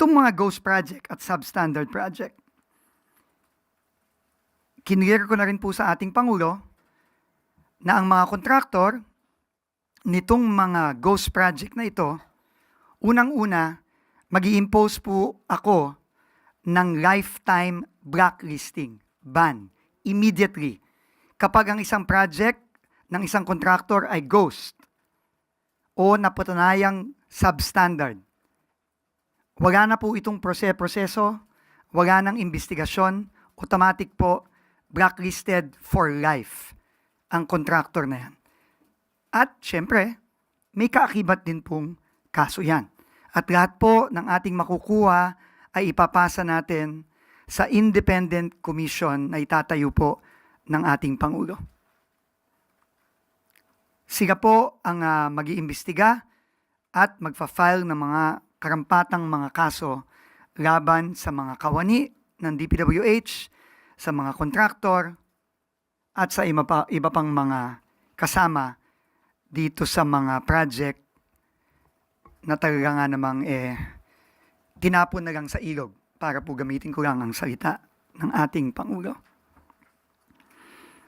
Itong mga ghost project at substandard project, kinlear ko na rin po sa ating Pangulo na ang mga kontraktor nitong mga ghost project na ito, unang-una, mag impose po ako ng lifetime blacklisting, ban, immediately. Kapag ang isang project ng isang contractor ay ghost o napatunayang substandard, wala na po itong prose- proseso, wala nang investigasyon, automatic po blacklisted for life ang contractor na yan. At syempre, may kaakibat din pong kaso yan. At lahat po ng ating makukuha ay ipapasa natin sa independent commission na itatayo po ng ating Pangulo. Sila po ang uh, mag-iimbestiga at magfa-file ng mga karampatang mga kaso laban sa mga kawani ng DPWH, sa mga kontraktor, at sa iba, pa, iba pang mga kasama dito sa mga project na talaga nga namang eh, tinapon na lang sa ilog para po gamitin ko lang ang salita ng ating Pangulo.